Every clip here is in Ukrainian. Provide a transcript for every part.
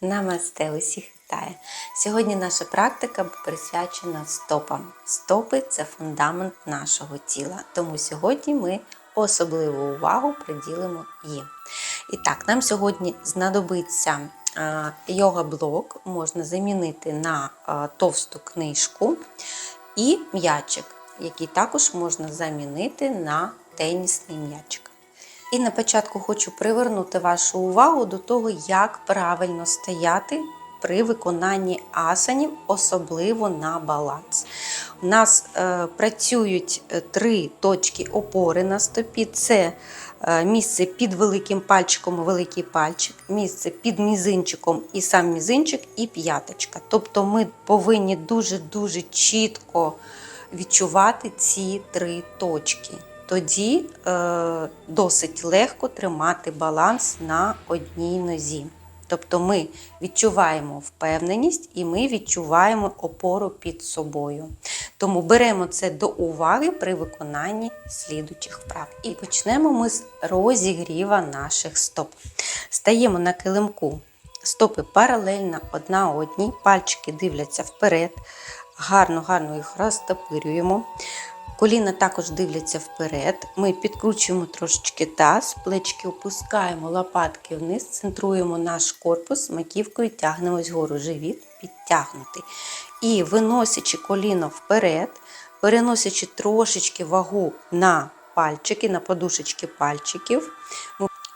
Намасте, усіх вітаю! Сьогодні наша практика присвячена стопам. Стопи це фундамент нашого тіла, тому сьогодні ми особливу увагу приділимо їм. І так, нам сьогодні знадобиться йога-блок, можна замінити на товсту книжку і м'ячик, який також можна замінити на тенісний м'ячик. І на початку хочу привернути вашу увагу до того, як правильно стояти при виконанні асанів, особливо на баланс. У нас е, працюють е, три точки опори на стопі: це е, місце під великим пальчиком, і великий пальчик, місце під мізинчиком і сам мізинчик, і п'яточка. Тобто ми повинні дуже-дуже чітко відчувати ці три точки тоді е, досить легко тримати баланс на одній нозі. Тобто ми відчуваємо впевненість і ми відчуваємо опору під собою. Тому беремо це до уваги при виконанні слідучих вправ. І почнемо ми з розігріва наших стоп. Стаємо на килимку, стопи паралельно одна одній, пальчики дивляться вперед, гарно-гарно їх розтопирюємо. Коліна також дивляться вперед. Ми підкручуємо трошечки таз, плечки опускаємо лопатки вниз, центруємо наш корпус, маківкою тягнемось вгору, живіт підтягнутий. І виносячи коліно вперед, переносячи трошечки вагу на пальчики, на подушечки пальчиків,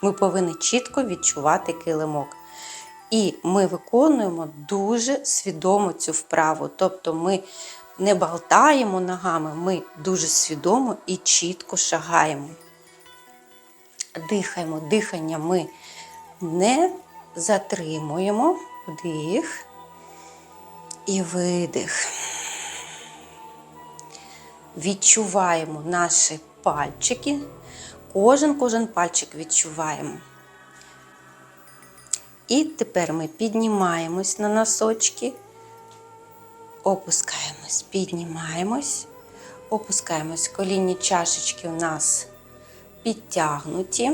ми повинні чітко відчувати килимок. І ми виконуємо дуже свідомо цю вправу. Тобто ми не болтаємо ногами, ми дуже свідомо і чітко шагаємо. Дихаємо, дихання ми не затримуємо, вдих і видих. Відчуваємо наші пальчики, кожен кожен пальчик відчуваємо. І тепер ми піднімаємось на носочки. Опускаємось, піднімаємось, опускаємось. Колінні чашечки у нас підтягнуті.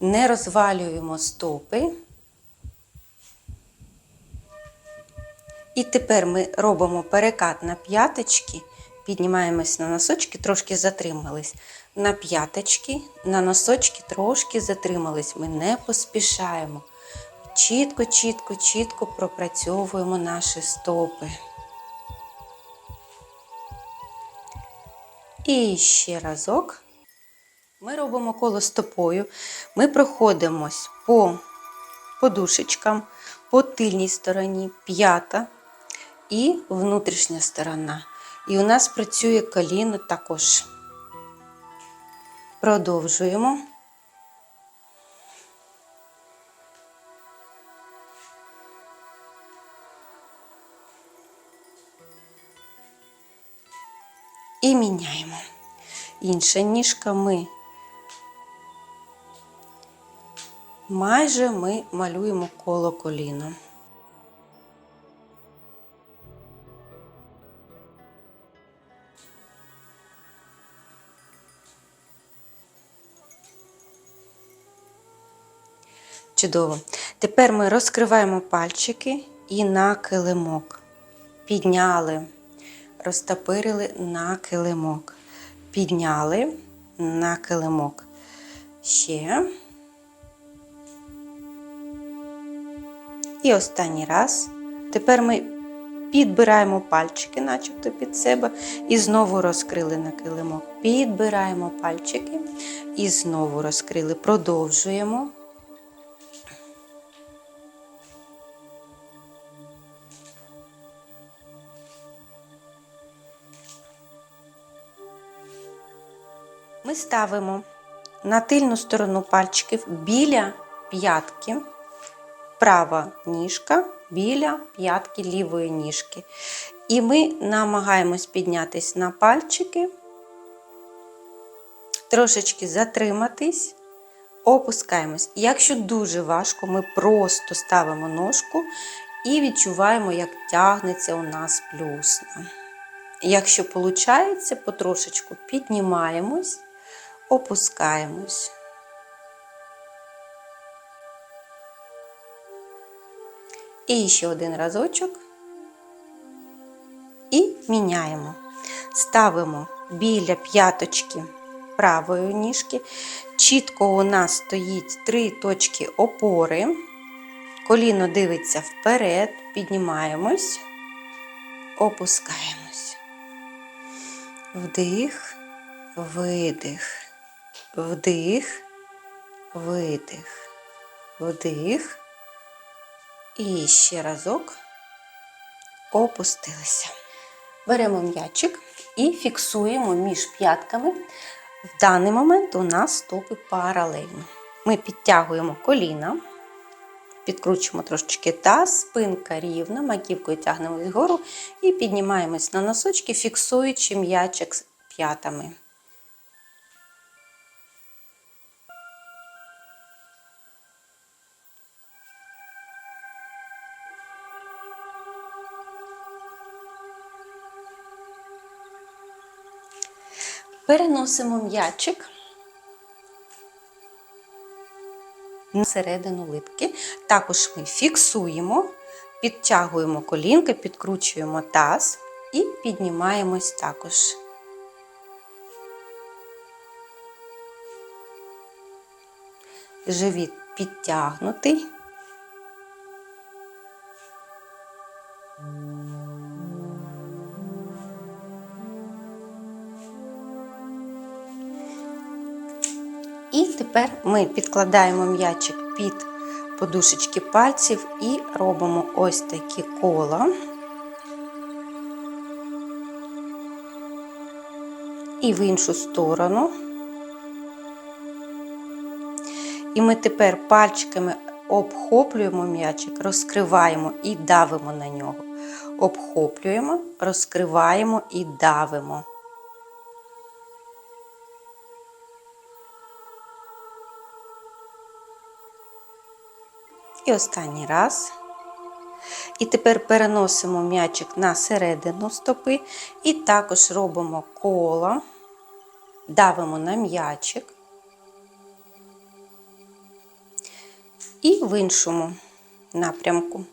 Не розвалюємо стопи. І тепер ми робимо перекат на п'яточки, піднімаємось на носочки, трошки затримались на п'яточки, на носочки трошки затримались. Ми не поспішаємо. Чітко, чітко, чітко пропрацьовуємо наші стопи. І ще разок. Ми робимо коло стопою. Ми проходимось по подушечкам, по тильній стороні, п'ята і внутрішня сторона. І у нас працює коліно також. Продовжуємо. І міняємо. Інша ніжка ми майже ми малюємо коло коліна. Чудово. Тепер ми розкриваємо пальчики і на килимок. Підняли, розтопирили на килимок. Підняли на килимок. Ще. І останній раз. Тепер ми підбираємо пальчики, начебто під себе, і знову розкрили на килимок. Підбираємо пальчики і знову розкрили. Продовжуємо. Ми ставимо на тильну сторону пальчиків біля п'ятки, права ніжка біля п'ятки лівої ніжки. І ми намагаємось піднятись на пальчики, трошечки затриматись, опускаємось. Якщо дуже важко, ми просто ставимо ножку і відчуваємо, як тягнеться у нас плюсна. Якщо виходить, потрошечку піднімаємось опускаємось. І ще один разочок. І міняємо. Ставимо біля п'яточки правої ніжки. Чітко у нас стоїть три точки опори. Коліно дивиться вперед, піднімаємось, опускаємось. Вдих, видих, вдих, видих, вдих. І ще разок опустилися. Беремо м'ячик і фіксуємо між п'ятками. В даний момент у нас стопи паралельно. Ми підтягуємо коліна, підкручуємо трошечки таз, спинка рівна, маківкою тягнемось вгору і піднімаємось на носочки, фіксуючи м'ячик п'ятами. Переносимо м'ячик на середину липки. Також ми фіксуємо, підтягуємо колінки, підкручуємо таз і піднімаємось також. Живіт підтягнутий. Тепер ми підкладаємо м'ячик під подушечки пальців і робимо ось такі кола. І в іншу сторону. І ми тепер пальчиками обхоплюємо м'ячик, розкриваємо і давимо на нього. Обхоплюємо, розкриваємо і давимо. І останній раз. І тепер переносимо м'ячик на середину стопи і також робимо коло, давимо на м'ячик. І в іншому напрямку.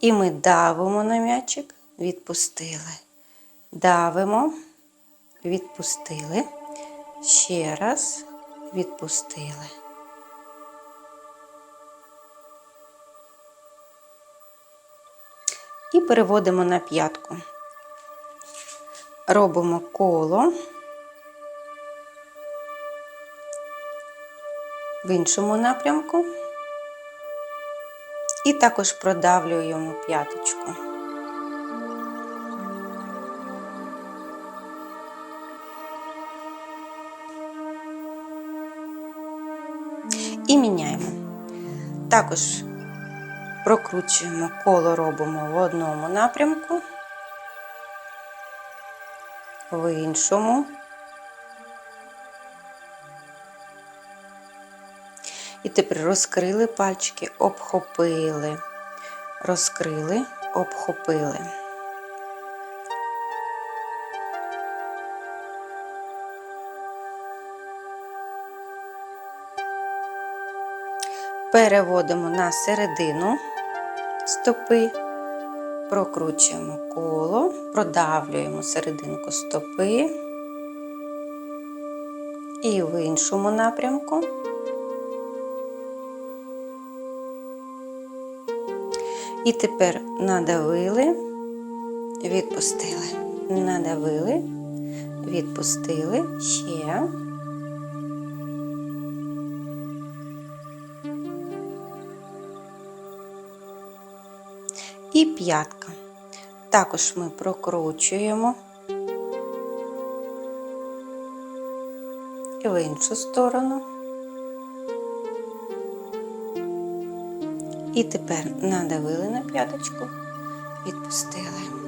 І ми давимо на м'ячик, відпустили. Давимо, відпустили. Ще раз відпустили. І переводимо на п'ятку. Робимо коло в іншому напрямку. І також продавлюємо п'яточку. І міняємо. Також прокручуємо коло робимо в одному напрямку, в іншому. І тепер розкрили пальчики, обхопили, розкрили, обхопили. Переводимо на середину стопи, прокручуємо коло, продавлюємо серединку стопи і в іншому напрямку. І тепер надавили, відпустили, надавили, відпустили ще. П'ятка. Також ми прокручуємо і в іншу сторону. І тепер надавили на п'яточку, відпустили.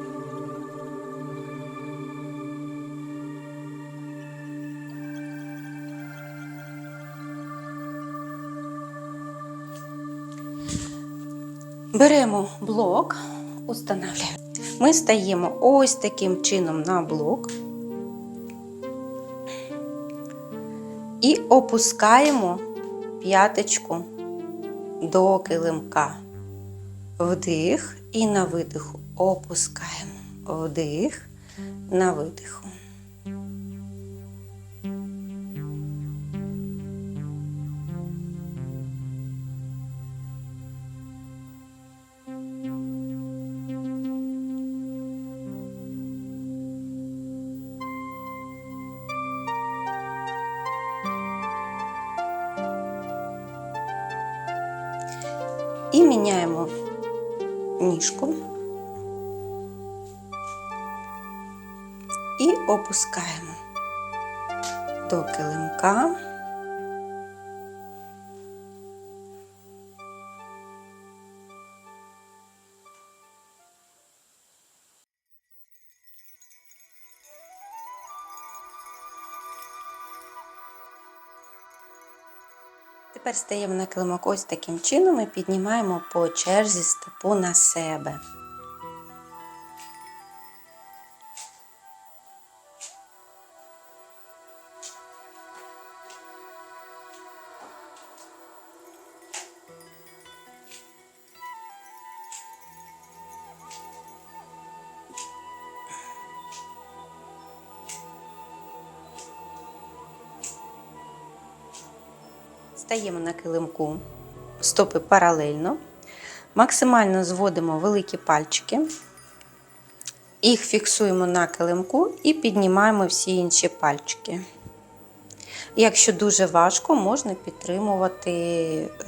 Беремо блок, устанавливаємо. Ми стаємо ось таким чином на блок і опускаємо п'яточку до килимка. Вдих і на видиху. Опускаємо. Вдих на видиху. Міняємо ніжку і опускаємо до килимка. Тепер стаємо на килимок ось таким чином і піднімаємо по черзі стопу на себе. Стаємо на килимку, стопи паралельно, максимально зводимо великі пальчики, їх фіксуємо на килимку і піднімаємо всі інші пальчики. Якщо дуже важко, можна підтримувати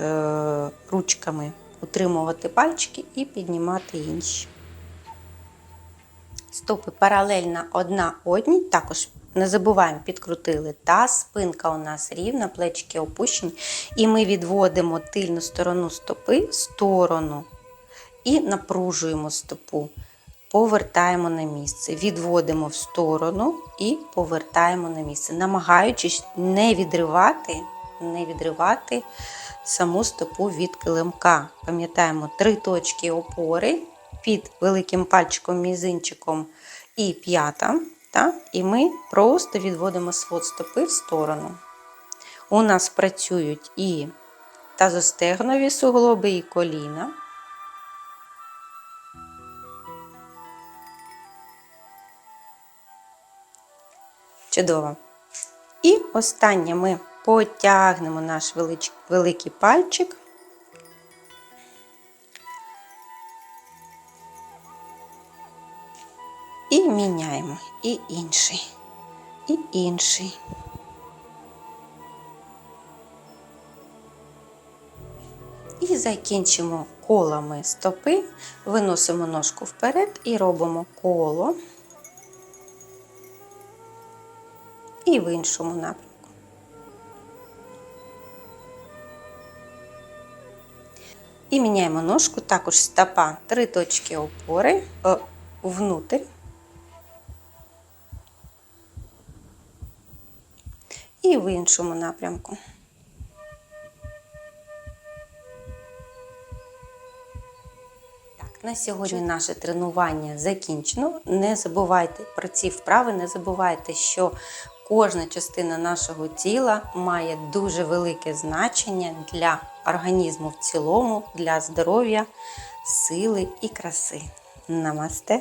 е, ручками, утримувати пальчики і піднімати інші. Стопи паралельно одна одній, також не забуваємо, підкрутили таз, спинка у нас рівна, плечики опущені. І ми відводимо тильну сторону стопи в сторону і напружуємо стопу. Повертаємо на місце. Відводимо в сторону і повертаємо на місце, намагаючись не відривати, не відривати саму стопу від килимка. Пам'ятаємо три точки опори під великим пальчиком, мізинчиком і п'ята. Так? І ми просто відводимо свод стопи в сторону. У нас працюють і тазостегнові суглоби, і коліна. Чудово. І останнє ми потягнемо наш великий пальчик і інший, і інший. І закінчимо колами стопи, виносимо ножку вперед і робимо коло і в іншому напрямку. І міняємо ножку, також стопа, три точки опори е, внутрь. І в іншому напрямку. На сьогодні наше тренування закінчено. Не забувайте про ці вправи, не забувайте, що кожна частина нашого тіла має дуже велике значення для організму в цілому, для здоров'я, сили і краси. Намасте!